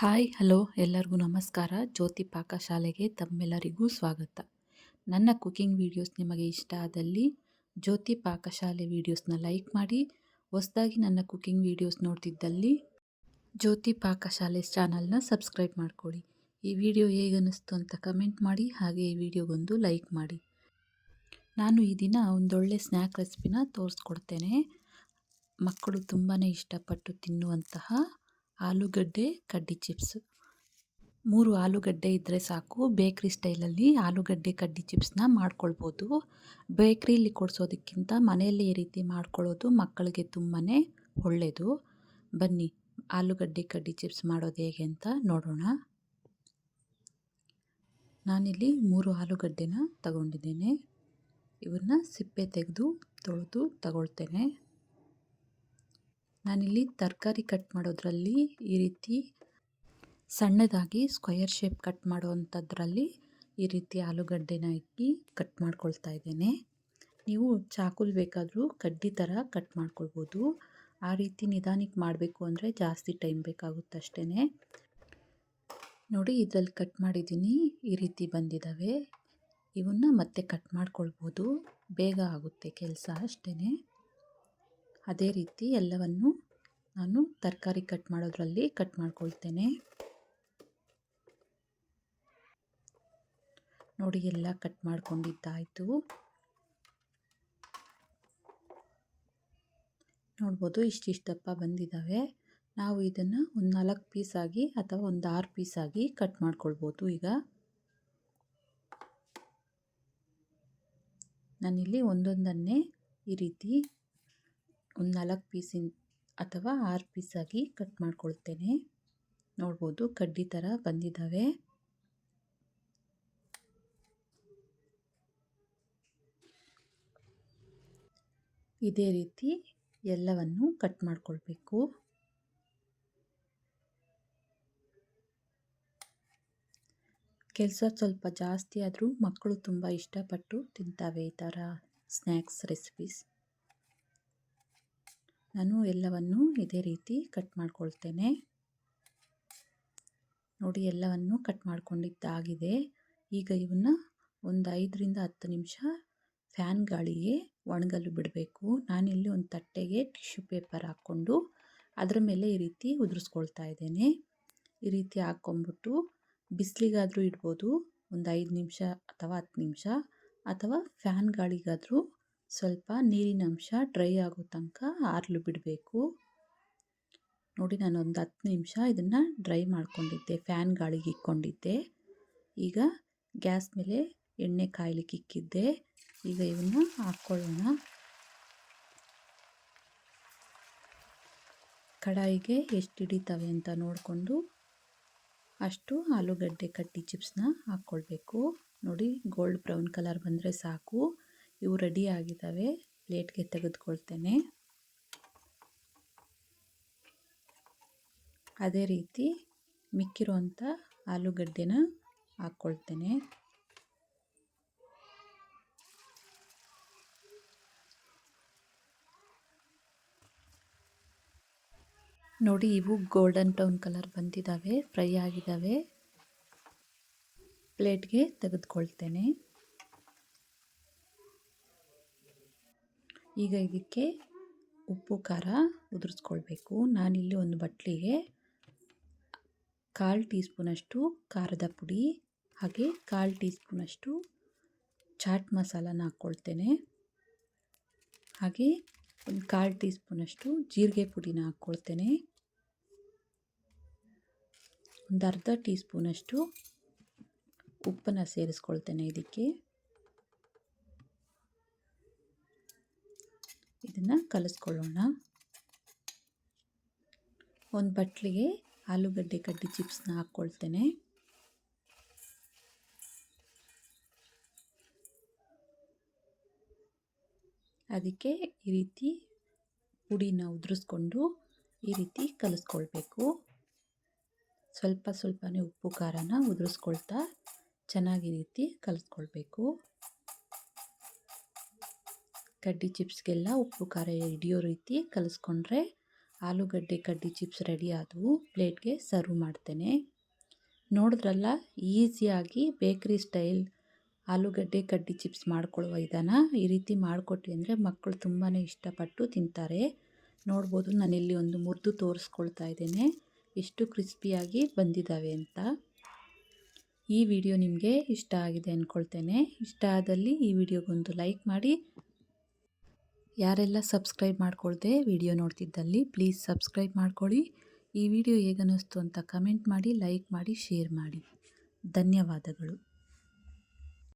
Hi, hello, ಎಲ್ಲರಿಗೂ ನಮಸ್ಕಾರ. ಜ್ಯೋತಿ ಪಾಕಶಾಲೆಗೆ ತಮ್ಮೆಲ್ಲರಿಗೂ ಸ್ವಾಗತ. ನನ್ನ ಕುಕಿಂಗ್ ವಿಡಿಯೋಸ್ ನಿಮಗೆ ಇಷ್ಟ ಆದಲ್ಲಿ ಜ್ಯೋತಿ ಪಾಕಶಾಲೆ ವೀಡಿಯೋಸ್ನ ಲೈಕ್ ಮಾಡಿ, ಹೊಸದಾಗಿ ನನ್ನ ಕುಕಿಂಗ್ ವಿಡಿಯೋಸ್ ನೋಡ್ತಿದ್ದಲ್ಲಿ ಜ್ಯೋತಿ ಪಾಕಶಾಲೆ ಚಾನಲ್ನ ಸಬ್ಸ್ಕ್ರೈಬ್ ಮಾಡ್ಕೊಳ್ಳಿ. ಈ ವಿಡಿಯೋ ಹೇಗನ್ನಿಸ್ತು ಅಂತ ಕಮೆಂಟ್ ಮಾಡಿ, ಹಾಗೆ ಈ ವಿಡಿಯೋಗೊಂದು ಲೈಕ್ ಮಾಡಿ. ನಾನು ಈ ದಿನ ಒಂದೊಳ್ಳೆ ಸ್ನ್ಯಾಕ್ ರೆಸಿಪಿನ ತೋರಿಸ್ಕೊಡ್ತೇನೆ. ಮಕ್ಕಳು ತುಂಬಾ ಇಷ್ಟಪಟ್ಟು ತಿನ್ನುವಂತಹ ಆಲೂಗಡ್ಡೆ, ಕಡ್ಡಿ ಚಿಪ್ಸ್. ಮೂರು ಆಲೂಗಡ್ಡೆ ಇದ್ದರೆ ಸಾಕು. ಬೇಕ್ರಿ ಸ್ಟೈಲಲ್ಲಿ ಆಲೂಗಡ್ಡೆ, ಕಡ್ಡಿ ಚಿಪ್ಸ್ನ ಮಾಡ್ಕೊಳ್ಬೋದು. ಬೇಕ್ರಿಲಿ ಕೊಡಿಸೋದಕ್ಕಿಂತ ಮನೆಯಲ್ಲೇ ಈ ರೀತಿ ಮಾಡ್ಕೊಳ್ಳೋದು ಮಕ್ಕಳಿಗೆ ತುಂಬಾ ಒಳ್ಳೆಯದು ಬನ್ನಿ, ಆಲೂಗಡ್ಡೆ, ಕಡ್ಡಿ ಚಿಪ್ಸ್ ಮಾಡೋದು ಹೇಗೆ ಅಂತ ನೋಡೋಣ. ನಾನಿಲ್ಲಿ ಮೂರು ಆಲೂಗಡ್ಡೆನ ತಗೊಂಡಿದ್ದೇನೆ. ಇವನ್ನ ಸಿಪ್ಪೆ ತೆಗೆದು ತೊಳೆದು ತಗೊಳ್ತೇನೆ. ನಾನಿಲ್ಲಿ ತರಕಾರಿ ಕಟ್ ಮಾಡೋದ್ರಲ್ಲಿ ಈ ರೀತಿ ಸಣ್ಣದಾಗಿ ಸ್ಕ್ವಯರ್ ಶೇಪ್ ಕಟ್ ಮಾಡುವಂಥದ್ರಲ್ಲಿ ಈ ರೀತಿ ಆಲೂಗಡ್ಡೆನ ಇಕ್ಕಿ ಕಟ್ ಮಾಡ್ಕೊಳ್ತಾ ಇದ್ದೇನೆ. ನೀವು ಚಾಕುಲ್ ಬೇಕಾದರೂ ಕಡ್ಡಿ ಥರ ಕಟ್ ಮಾಡ್ಕೊಳ್ಬೋದು. ಆ ರೀತಿ ನಿಧಾನಕ್ಕೆ ಮಾಡಬೇಕು ಅಂದರೆ ಜಾಸ್ತಿ ಟೈಮ್ ಬೇಕಾಗುತ್ತೆ ಅಷ್ಟೇ ನೋಡಿ ಇದರಲ್ಲಿ ಕಟ್ ಮಾಡಿದ್ದೀನಿ. ಈ ರೀತಿ ಬಂದಿದ್ದಾವೆ ಇವನ್ನ ಮತ್ತೆ ಕಟ್ ಮಾಡ್ಕೊಳ್ಬೋದು. ಬೇಗ ಆಗುತ್ತೆ ಕೆಲಸ ಅಷ್ಟೇ ಅದೇ ರೀತಿ ಎಲ್ಲವನ್ನು ನಾನು ತರಕಾರಿ ಕಟ್ ಮಾಡೋದ್ರಲ್ಲಿ ಕಟ್ ಮಾಡ್ಕೊಳ್ತೇನೆ. ನೋಡಿ, ಎಲ್ಲ ಕಟ್ ಮಾಡ್ಕೊಂಡಿದ್ದಾಯಿತು. ನೋಡ್ಬೋದು ಇಷ್ಟಿಷ್ಟಪ್ಪ ಬಂದಿದ್ದಾವೆ. ನಾವು ಇದನ್ನು ಒಂದು ನಾಲ್ಕು ಪೀಸಾಗಿ ಅಥವಾ ಒಂದು ಆರು ಪೀಸಾಗಿ ಕಟ್ ಮಾಡ್ಕೊಳ್ಬೋದು ಈಗ. ನಾನಿಲ್ಲಿ ಒಂದೊಂದನ್ನೇ ಈ ರೀತಿ ಒಂದು ನಾಲ್ಕು ಪೀಸಿನ ಅಥವಾ ಆರು ಪೀಸಾಗಿ ಕಟ್ ಮಾಡ್ಕೊಳ್ತೇನೆ. ನೋಡ್ಬೋದು, ಕಡ್ಡಿ ಥರ ಬಂದಿದ್ದಾವೆ ಇದೇ ರೀತಿ ಎಲ್ಲವನ್ನು ಕಟ್ ಮಾಡಿಕೊಳ್ಬೇಕು. ಕೆಲಸ ಸ್ವಲ್ಪ ಜಾಸ್ತಿ ಆದರೂ ಮಕ್ಕಳು ತುಂಬ ಇಷ್ಟಪಟ್ಟು ತಿಂತಾವೆ ಈ ಥರ ಸ್ನ್ಯಾಕ್ಸ್ ರೆಸಿಪೀಸ್ ನಾನು ಎಲ್ಲವನ್ನು ಇದೇ ರೀತಿ ಕಟ್ ಮಾಡ್ಕೊಳ್ತೇನೆ. ನೋಡಿ, ಎಲ್ಲವನ್ನು ಕಟ್ ಮಾಡ್ಕೊಂಡಿದ್ದಾಗಿದೆ. ಈಗ ಇವನ್ನ ಒಂದು ಐದರಿಂದ ಹತ್ತು ನಿಮಿಷ ಫ್ಯಾನ್ ಗಾಳಿಗೆ ಒಣಗಲು ಬಿಡಬೇಕು. ನಾನಿಲ್ಲಿ ಒಂದು ತಟ್ಟೆಗೆ ಟಿಶ್ಯೂ ಪೇಪರ್ ಹಾಕ್ಕೊಂಡು ಅದರ ಮೇಲೆ ಈ ರೀತಿ ಉದುರಿಸ್ಕೊಳ್ತಾ ಇದ್ದೇನೆ. ಈ ರೀತಿ ಹಾಕ್ಕೊಂಬಿಟ್ಟು ಬಿಸಿಲಿಗಾದರೂ ಇಡ್ಬೋದು. ಒಂದು ಐದು ನಿಮಿಷ ಅಥವಾ ಹತ್ತು ನಿಮಿಷ ಅಥವಾ ಫ್ಯಾನ್ ಗಾಳಿಗಾದರೂ ಸ್ವಲ್ಪ ನೀರಿನಂಶ ಡ್ರೈ ಆಗೋ ತನಕ ಆರಲು ಬಿಡಬೇಕು. ನೋಡಿ, ನಾನು ಒಂದು ಹತ್ತು ನಿಮಿಷ ಇದನ್ನು ಡ್ರೈ ಮಾಡ್ಕೊಂಡಿದ್ದೆ, ಫ್ಯಾನ್ ಗಾಳಿಗೆ ಇಕ್ಕೊಂಡಿದ್ದೆ. ಈಗ ಗ್ಯಾಸ್ ಮೇಲೆ ಎಣ್ಣೆ ಕಾಯ್ಲಿಕ್ಕೆ ಇಕ್ಕಿದ್ದೆ. ಈಗ ಇವನ್ನ ಹಾಕ್ಕೊಳ್ಳೋಣ ಕಡಾಯಿಗೆ ಎಷ್ಟು ಹಿಡಿತವೆ ಅಂತ ನೋಡಿಕೊಂಡು ಅಷ್ಟು ಆಲೂಗಡ್ಡೆ ಕಟ್ಟಿ ಚಿಪ್ಸ್ನ ಹಾಕ್ಕೊಳ್ಬೇಕು. ನೋಡಿ, ಗೋಲ್ಡ್ ಬ್ರೌನ್ ಕಲರ್ ಬಂದರೆ ಸಾಕು. ಇವು ರೆಡಿ ಆಗಿದ್ದಾವೆ. ಪ್ಲೇಟ್ಗೆ ತೆಗೆದುಕೊಳ್ತೇನೆ. ಅದೇ ರೀತಿ ಮಿಕ್ಕಿರುವಂಥ ಆಲೂಗಡ್ಡೆನ ಹಾಕ್ಕೊಳ್ತೇನೆ ನೋಡಿ ಇವು ಗೋಲ್ಡನ್ ಟೌನ್ ಕಲರ್ ಬಂದಿದ್ದಾವೆ ಫ್ರೈ ಆಗಿದ್ದಾವೆ. ಪ್ಲೇಟ್ಗೆ ತೆಗೆದುಕೊಳ್ತೇನೆ. ಈಗ ಇದಕ್ಕೆ ಉಪ್ಪು, ಖಾರ ಉದುರಿಸ್ಕೊಳ್ಬೇಕು. ನಾನಿಲ್ಲಿ ಒಂದು ಬಟ್ಲಿಗೆ ಕಾಲು ಟೀ ಸ್ಪೂನಷ್ಟು ಖಾರದ ಪುಡಿ, ಹಾಗೆ ಕಾಲು ಟೀ ಸ್ಪೂನಷ್ಟು ಚಾಟ್ ಮಸಾಲನ ಹಾಕ್ಕೊಳ್ತೇನೆ. ಹಾಗೆ ಒಂದು ಕಾಲು ಟೀ ಸ್ಪೂನಷ್ಟು ಜೀರಿಗೆ ಪುಡಿನ ಹಾಕ್ಕೊಳ್ತೇನೆ. ಒಂದು ಅರ್ಧ ಟೀ ಸ್ಪೂನಷ್ಟು ಉಪ್ಪನ್ನು ಸೇರಿಸ್ಕೊಳ್ತೇನೆ ಇದಕ್ಕೆ. ಇದನ್ನು ಕಲಿಸ್ಕೊಳ್ಳೋಣ. ಒಂದು ಬಟ್ಲಿಗೆ ಆಲೂಗಡ್ಡೆ ಕಡ್ಡಿ ಚಿಪ್ಸ್ನ ಹಾಕ್ಕೊಳ್ತೇನೆ. ಅದಕ್ಕೆ ಈ ರೀತಿ ಪುಡಿನ ಉದುರಿಸ್ಕೊಂಡು ಈ ರೀತಿ ಕಲಿಸ್ಕೊಳ್ಬೇಕು. ಸ್ವಲ್ಪ ಸ್ವಲ್ಪನೇ ಉಪ್ಪು ಖಾರನ ಉದುರಿಸ್ಕೊಳ್ತಾ ಚೆನ್ನಾಗಿ ರೀತಿ ಕಲಿಸ್ಕೊಳ್ಬೇಕು. ಕಡ್ಡಿ ಚಿಪ್ಸ್ಗೆಲ್ಲ ಉಪ್ಪು, ಖಾರ ಹಿಡಿಯೋ ರೀತಿ ಕಲಿಸ್ಕೊಂಡ್ರೆ ಆಲೂಗಡ್ಡೆ ಕಡ್ಡಿ ಚಿಪ್ಸ್ ರೆಡಿ ಆದವು. ಪ್ಲೇಟ್ಗೆ ಸರ್ವ್ ಮಾಡ್ತೇನೆ. ನೋಡಿದ್ರಲ್ಲ, ಈಸಿಯಾಗಿ ಬೇಕ್ರಿ ಸ್ಟೈಲ್ ಆಲೂಗಡ್ಡೆ ಕಡ್ಡಿ ಚಿಪ್ಸ್ ಮಾಡ್ಕೊಳ್ಳುವ ವಿಧಾನ ಈ ರೀತಿ ಮಾಡಿಕೊಟ್ಟಿ ಅಂದರೆ ಮಕ್ಕಳು ತುಂಬಾ ಇಷ್ಟಪಟ್ಟು ತಿಂತಾರೆ. ನೋಡ್ಬೋದು, ನಾನಿಲ್ಲಿ ಒಂದು ಮುರಿದು ತೋರಿಸ್ಕೊಳ್ತಾ ಇದ್ದೇನೆ. ಎಷ್ಟು ಕ್ರಿಸ್ಪಿಯಾಗಿ ಬಂದಿದ್ದಾವೆ ಅಂತ. ಈ ವಿಡಿಯೋ ನಿಮಗೆ ಇಷ್ಟ ಆಗಿದೆ ಅಂದ್ಕೊಳ್ತೇನೆ ಇಷ್ಟ ಆದಲ್ಲಿ ಈ ವಿಡಿಯೋಗೊಂದು ಲೈಕ್ ಮಾಡಿ ಯಾರೆಲ್ಲ ಸಬ್ಸ್ಕ್ರೈಬ್ ಮಾಡ್ಕೊಳ್ದೆ ವಿಡಿಯೋ ನೋಡ್ತಿದ್ದಲ್ಲಿ ಪ್ಲೀಸ್ ಸಬ್ಸ್ಕ್ರೈಬ್ ಮಾಡ್ಕೊಳ್ಳಿ. ಈ ವಿಡಿಯೋ ಹೇಗನ್ನಿಸ್ತು ಅಂತ ಕಮೆಂಟ್ ಮಾಡಿ, ಲೈಕ್ ಮಾಡಿ, ಶೇರ್ ಮಾಡಿ. ಧನ್ಯವಾದಗಳು.